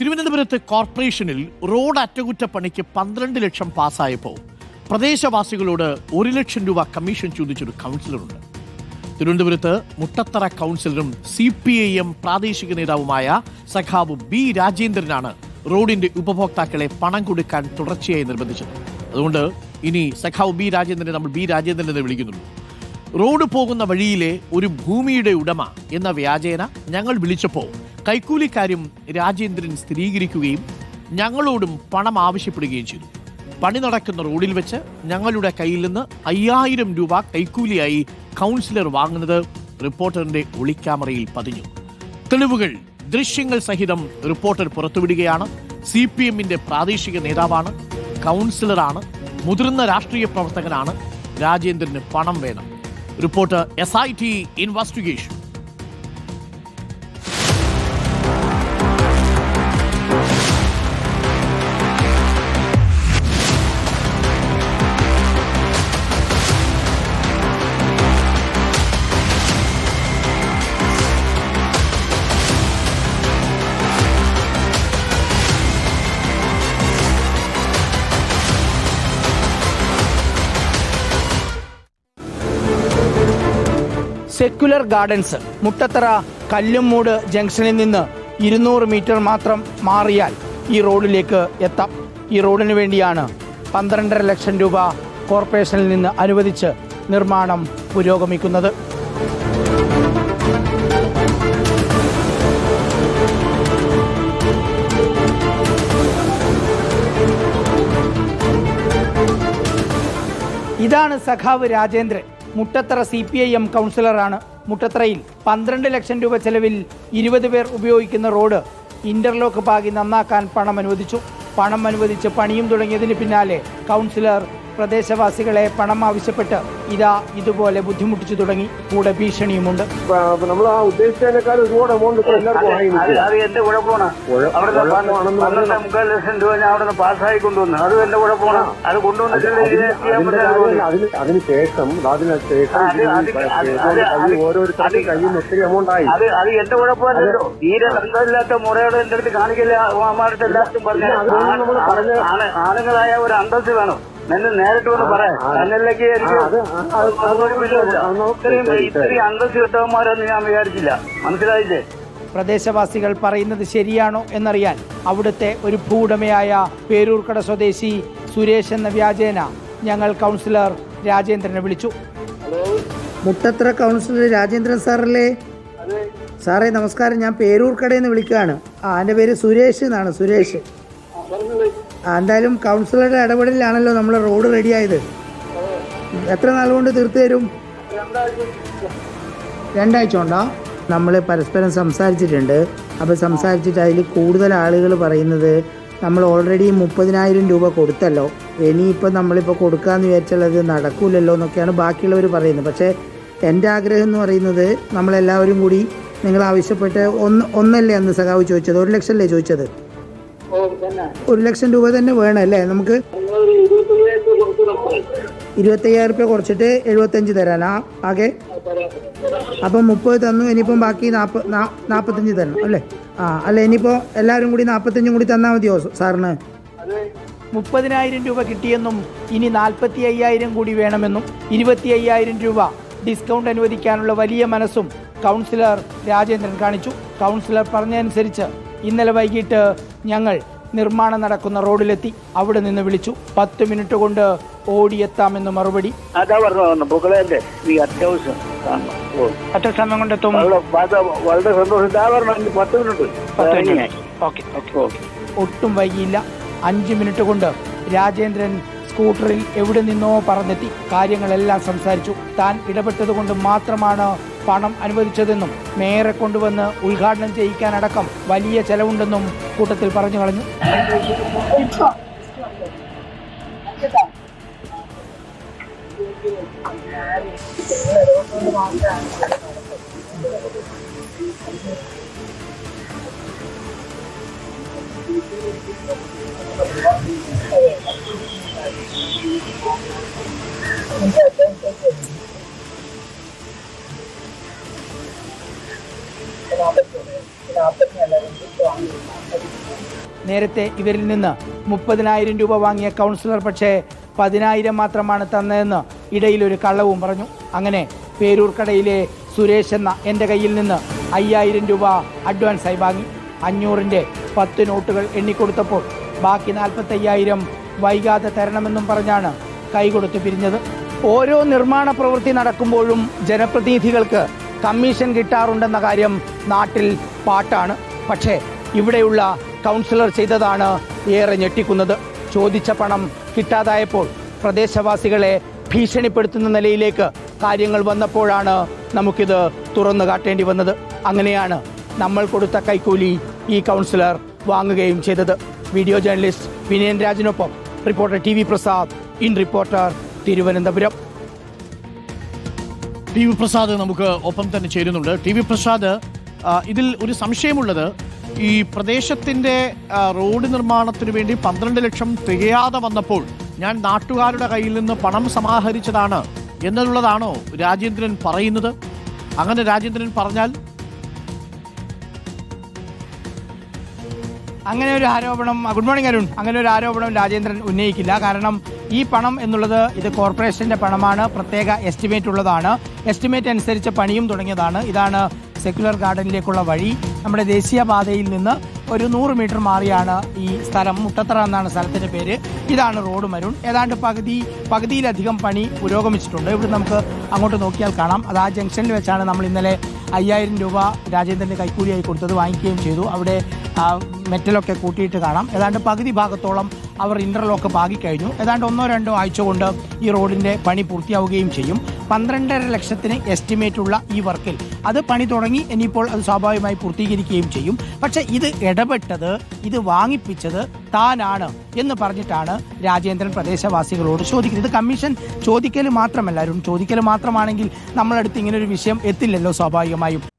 തിരുവനന്തപുരത്ത് കോർപ്പറേഷനിൽ റോഡ് അറ്റകുറ്റപ്പണിക്ക് പന്ത്രണ്ട് ലക്ഷം പാസ്സായപ്പോൾ പ്രദേശവാസികളോട് ഒരു ലക്ഷം രൂപ കമ്മീഷൻ ചോദിച്ചൊരു കൗൺസിലറുണ്ട്. തിരുവനന്തപുരത്ത് മുട്ടത്തറ കൗൺസിലറും സി പി ഐ എം പ്രാദേശിക നേതാവുമായ സഖാവ് ബി രാജേന്ദ്രനാണ് റോഡിന്റെ ഉപഭോക്താക്കളെ പണം കൊടുക്കാൻ തുടർച്ചയായി നിർബന്ധിച്ചത്. അതുകൊണ്ട് ഇനി സഖാവ് ബി രാജേന്ദ്രനെ നമ്മൾ ബി രാജേന്ദ്രനെ എന്ന് വിളിക്കുന്നുള്ളൂ. റോഡ് പോകുന്ന വഴിയിലെ ഒരു ഭൂമിയുടെ ഉടമ എന്ന വ്യാജേന ഞങ്ങൾ വിളിച്ചപ്പോൾ കൈക്കൂലിക്കാര്യം രാജേന്ദ്രൻ സ്ഥിരീകരിക്കുകയും ഞങ്ങളോടും പണം ആവശ്യപ്പെടുകയും ചെയ്തു. പണി നടക്കുന്ന റോഡിൽ വെച്ച് ഞങ്ങളുടെ കയ്യിൽ നിന്ന് അയ്യായിരം രൂപ കൈക്കൂലിയായി കൗൺസിലർ വാങ്ങുന്നത് റിപ്പോർട്ടറിന്റെ ഒളിക്യാമറയിൽ പതിഞ്ഞു. തെളിവുകൾ ദൃശ്യങ്ങൾ സഹിതം റിപ്പോർട്ടർ പുറത്തുവിടുകയാണ്. സി പി എമ്മിന്റെ പ്രാദേശിക നേതാവാണ് കൗൺസിലറാണ് മുതിർന്ന രാഷ്ട്രീയ പ്രവർത്തകനാണ്. രാജേന്ദ്രന് പണം വേണം. Report S I T investigation Secular Gardens Muttathara Kallummoodu ജംഗ്ഷനിൽ നിന്ന് ഇരുന്നൂറ് മീറ്റർ മാത്രം മാറിയാൽ ഈ റോഡിലേക്ക് എത്താം. ഈ റോഡിന് വേണ്ടിയാണ് പന്ത്രണ്ടര ലക്ഷം രൂപ കോർപ്പറേഷനിൽ നിന്ന് അനുവദിച്ച് നിർമ്മാണം പുരോഗമിക്കുന്നത്. ഇതാണ് സഖാവ് Rajendran. Muttathara C P I M കൗൺസിലറാണ്. മുട്ടത്തറയിൽ പന്ത്രണ്ട് ലക്ഷം രൂപ ചെലവിൽ ഇരുപത് പേർ ഉപയോഗിക്കുന്ന റോഡ് ഇന്റർലോക്ക് പാകി നന്നാക്കാൻ പണം അനുവദിച്ചു പണം അനുവദിച്ച് പണിയും തുടങ്ങിയതിന് പിന്നാലെ കൗൺസിലർ പ്രദേശവാസികളെ പണം ആവശ്യപ്പെട്ട് ഇതാ ഇതുപോലെ ബുദ്ധിമുട്ടിച്ചു തുടങ്ങി. കൂടെ ഭീഷണിയുമുണ്ട്. നമ്മൾ ആ ഉദ്ദേശിച്ചതിനേക്കാൾ ഒരുപാട് എമൗണ്ട് ഇപ്പൊ എല്ലാവർക്കും ആയി അത് അത് എന്റെ കുഴപ്പമാണ് കുഴ- അവിടുന്ന് പന്ത്രണ്ട് മുക്കാൽ ലക്ഷം രൂപ ഞാൻ അവിടെ നിന്ന് പാസ്സായി കൊണ്ടുവന്നു. അത് എന്റെ കുഴപ്പമാണ് അത് കൊണ്ടുവന്നിട്ട് അതിന് ചെയ്യാൻ അതിന്റെ പറ്റാതെ കാര്യം അതിന് അതിന് ശേഷം അതിന് ശേഷം അത് അത് ഇതിന് അത് കൈ അത് ഓരോരുത്തരുടെ കയ്യിൽ നിന്ന് ഒത്തിരി എമൗണ്ട് ആയി. അത് അത് എന്റെ കുഴപ്പമല്ലല്ലോ തീരെ ബന്ധമില്ലാത്ത മുറയോട് എന്റെ അടുത്ത് കാണിക്കില്ല അമ്മമാരുടെ എല്ലാവർക്കും പറഞ്ഞു അതുകൊണ്ട് നമ്മൾ പറഞ്ഞ- ആണുങ്ങളായ ഒരു അന്തസ് വേണം. നേരിട്ട് വന്ന് പറയാം. തന്നിലേക്ക് എനിക്ക്. ഇത്രയും അന്തസ് കിട്ടവന്മാരൊന്നും ഞാൻ വിചാരിച്ചില്ല. മനസ്സിലായില്ലേ? പ്രദേശവാസികൾ പറയുന്നത് ശരിയാണോ എന്നറിയാൻ അവിടുത്തെ ഒരു ഭൂവുടമയായ പേരൂർക്കട സ്വദേശി സുരേഷ് എന്ന വ്യാജേന ഞങ്ങൾ കൗൺസിലർ രാജേന്ദ്രനെ വിളിച്ചു. മുട്ടത്ര കൗൺസിലർ രാജേന്ദ്രൻ സാറല്ലേ? സാറേ നമസ്കാരം. ഞാൻ പേരൂർക്കടയിൽ നിന്ന് വിളിക്കുകയാണ്. ആ എന്റെ പേര് സുരേഷ് എന്നാണ് സുരേഷ്. എന്തായാലും കൗൺസിലറുടെ ഇടപെടലിലാണല്ലോ നമ്മൾ റോഡ് റെഡിയായത് എത്ര നാൾ കൊണ്ട് തീർത്തു തരും? രണ്ടാഴ്ച ഉണ്ടോ നമ്മൾ പരസ്പരം സംസാരിച്ചിട്ടുണ്ട്. അപ്പോൾ സംസാരിച്ചിട്ട് അതിൽ കൂടുതൽ ആളുകൾ പറയുന്നത് നമ്മൾ ഓൾറെഡി മുപ്പതിനായിരം രൂപ കൊടുത്തല്ലോ. ഇനിയിപ്പോൾ നമ്മളിപ്പോൾ കൊടുക്കാമെന്ന് അത് നടക്കൂലല്ലോ എന്നൊക്കെയാണ് ബാക്കിയുള്ളവർ പറയുന്നത്. പക്ഷേ എന്റെ ആഗ്രഹം എന്ന് പറയുന്നത് നമ്മളെല്ലാവരും കൂടി നിങ്ങൾ ആവശ്യപ്പെട്ട് ഒന്ന് ഒന്നല്ലേ അന്ന് സഖാവ് ചോദിച്ചത്? ഒരു ലക്ഷമല്ലേ ചോദിച്ചത്? ഒരു ലക്ഷം രൂപ തന്നെ വേണം അല്ലേ? നമുക്ക് ഇരുപത്തയ്യായിരം രൂപ കുറച്ചിട്ട് എഴുപത്തഞ്ച് തരാനാ ആകെ അപ്പം മുപ്പത് തന്നു ഇനിയിപ്പം ബാക്കി നാൽപ്പ നാൽപ്പത്തഞ്ച് തരണം അല്ലേ? ആ അല്ല ഇനിയിപ്പോൾ എല്ലാവരും കൂടി നാൽപ്പത്തഞ്ചും കൂടി തന്നാൽ മതിയോ സാറിന്? മുപ്പതിനായിരം രൂപ കിട്ടിയെന്നും ഇനി നാൽപ്പത്തി അയ്യായിരം കൂടി വേണമെന്നും ഇരുപത്തി അയ്യായിരം രൂപ ഡിസ്കൗണ്ട് അനുവദിക്കാനുള്ള വലിയ മനസ്സും കൗൺസിലർ രാജേന്ദ്രൻ കാണിച്ചു. കൗൺസിലർ പറഞ്ഞതനുസരിച്ച് ഇന്നലെ വൈകിട്ട് ഞങ്ങൾ നിർമ്മാണം നടക്കുന്ന റോഡിലെത്തി. അവിടെ നിന്ന് വിളിച്ചു. പത്ത് മിനിറ്റ് കൊണ്ട് ഓടിയെത്താമെന്ന് മറുപടി. അതാ പറഞ്ഞു പൊക്കളേന്റെ ഈ അത്യാവശ്യം കാണണം. ഓ. എത്ര സമയം കൊണ്ടെത്തും. വളരെ സന്തോഷം. മിനിറ്റ്. പത്ത് മിനിറ്റ്. Okay okay okay. ഒട്ടും വൈകിയില്ല. അഞ്ച് മിനിറ്റ് കൊണ്ട് രാജേന്ദ്രൻ സ്കൂട്ടറിൽ എവിടെ നിന്നോ പറഞ്ഞെത്തി കാര്യങ്ങളെല്ലാം സംസാരിച്ചു. താൻ ഇടപെട്ടത് കൊണ്ട് മാത്രമാണ് പണം അനുവദിച്ചതെന്നും മേയറെ കൊണ്ടുവന്ന് ഉദ്ഘാടനം ചെയ്യിക്കാനടക്കം വലിയ ചെലവുണ്ടെന്നും കൂട്ടത്തിൽ പറഞ്ഞു കളഞ്ഞു Thank you. നേരത്തെ ഇവരിൽ നിന്ന് മുപ്പതിനായിരം രൂപ വാങ്ങിയ കൗൺസിലർ പക്ഷേ പതിനായിരം മാത്രമാണ് തന്നതെന്ന് ഇടയിൽ ഒരു കള്ളവും പറഞ്ഞു. അങ്ങനെ പേരൂർക്കടയിലെ സുരേഷ് എന്ന എന്റെ കയ്യിൽ നിന്ന് അയ്യായിരം രൂപ അഡ്വാൻസായി വാങ്ങി. അഞ്ഞൂറിന്റെ പത്ത് നോട്ടുകൾ എണ്ണിക്കൊടുത്തപ്പോൾ ബാക്കി നാൽപ്പത്തയ്യായിരം വൈകാതെ തരണമെന്നും പറഞ്ഞാണ് കൈകൊടുത്ത് പിരിഞ്ഞത്. ഓരോ നിർമ്മാണ പ്രവൃത്തി നടക്കുമ്പോഴും ജനപ്രതിനിധികൾക്ക് കമ്മീഷൻ കിട്ടാറുണ്ടെന്ന കാര്യം നാട്ടിൽ പാട്ടാണ്. പക്ഷേ ഇവിടെയുള്ള കൗൺസിലർ ചെയ്തതാണ് ഏറെ ഞെട്ടിക്കുന്നത്. ചോദിച്ച പണം കിട്ടാതായപ്പോൾ പ്രദേശവാസികളെ ഭീഷണിപ്പെടുത്തുന്ന നിലയിലേക്ക് കാര്യങ്ങൾ വന്നപ്പോഴാണ് നമുക്കിത് തുറന്നു കാട്ടേണ്ടി വന്നത്. അങ്ങനെയാണ് നമ്മൾ കൊടുത്ത കൈക്കൂലി ഈ കൗൺസിലർ വാങ്ങുകയും ചെയ്തത്. Video journalist Vinayan രാജിനൊപ്പം reporter T V Prasad in reporter Thiruvananthapuram. T V Prasad നമുക്ക് ഒപ്പം തന്നെ ചേരുന്നുണ്ട്. ടി വി പ്രസാദ് ഇതിൽ ഒരു സംശയമുള്ളത് ഈ പ്രദേശത്തിന്റെ റോഡ് നിർമ്മാണത്തിന് വേണ്ടി പന്ത്രണ്ട് ലക്ഷം തികയാതെ വന്നപ്പോൾ ഞാൻ നാട്ടുകാരുടെ കയ്യിൽ നിന്ന് പണം സമാഹരിച്ചതാണ് എന്നുള്ളതാണോ രാജേന്ദ്രൻ പറയുന്നത്? അങ്ങനെ രാജേന്ദ്രൻ പറഞ്ഞാൽ? അങ്ങനെ ഒരു ആരോപണം ഗുഡ് മോർണിംഗ് അരുൺ. അങ്ങനെ ഒരു ആരോപണം രാജേന്ദ്രൻ ഉന്നയിക്കില്ല. കാരണം ഈ പണം എന്നുള്ളത് ഇത് കോർപ്പറേഷന്റെ പണമാണ് പ്രത്യേക എസ്റ്റിമേറ്റ് ഉള്ളതാണ്. എസ്റ്റിമേറ്റ് അനുസരിച്ച് പണിയും തുടങ്ങിയതാണ്. ഇതാണ് സെക്യുലർ ഗാർഡനിലേക്കുള്ള വഴി നമ്മുടെ ദേശീയപാതയിൽ നിന്ന് ഒരു നൂറ് മീറ്റർ മാറിയാണ് ഈ സ്ഥലം. മുട്ടത്തറ എന്നാണ് സ്ഥലത്തിന്റെ പേര്. ഇതാണ് റോഡ് മരുൺ. ഏതാണ്ട് പകുതി പകുതിയിലധികം പണി പുരോഗമിച്ചിട്ടുണ്ട്. ഇവിടെ നമുക്ക് അങ്ങോട്ട് നോക്കിയാൽ കാണാം. അത് ആ ജംഗ്ഷനിൽ വെച്ചാണ് നമ്മൾ ഇന്നലെ അയ്യായിരം രൂപ രാജേന്ദ്രന്റെ കൈക്കൂലിയായി കൊടുത്തത് വാങ്ങിക്കുകയും ചെയ്തു. അവിടെ മെറ്റലൊക്കെ കൂട്ടിയിട്ട് കാണാം. ഏതാണ്ട് പകുതി ഭാഗത്തോളം അവർ ഇന്റർലോക്ക് പാകിക്കഴിഞ്ഞു. ഏതാണ്ട് ഒന്നോ രണ്ടോ ആഴ്ച കൊണ്ട് ഈ റോഡിന്റെ പണി പൂർത്തിയാവുകയും ചെയ്യും. പന്ത്രണ്ടര ലക്ഷത്തിന് എസ്റ്റിമേറ്റ് ഉള്ള ഈ വർക്കിൽ അത് പണി തുടങ്ങി ഇനിയിപ്പോൾ അത് സ്വാഭാവികമായി പൂർത്തീകരിക്കുകയും ചെയ്യും. പക്ഷേ ഇത് ഇടപെട്ടത് ഇത് വാങ്ങിപ്പിച്ചത് താനാണ് എന്ന് പറഞ്ഞിട്ടാണ് രാജേന്ദ്രൻ പ്രദേശവാസികളോട് ചോദിക്കുന്നത്. ഇത് കമ്മീഷൻ ചോദിക്കൽ മാത്രമല്ല ചോദിക്കൽ മാത്രമാണെങ്കിൽ നമ്മളടുത്ത് ഇങ്ങനെ ഒരു വിഷയം എത്തില്ലല്ലോ സ്വാഭാവികമായും.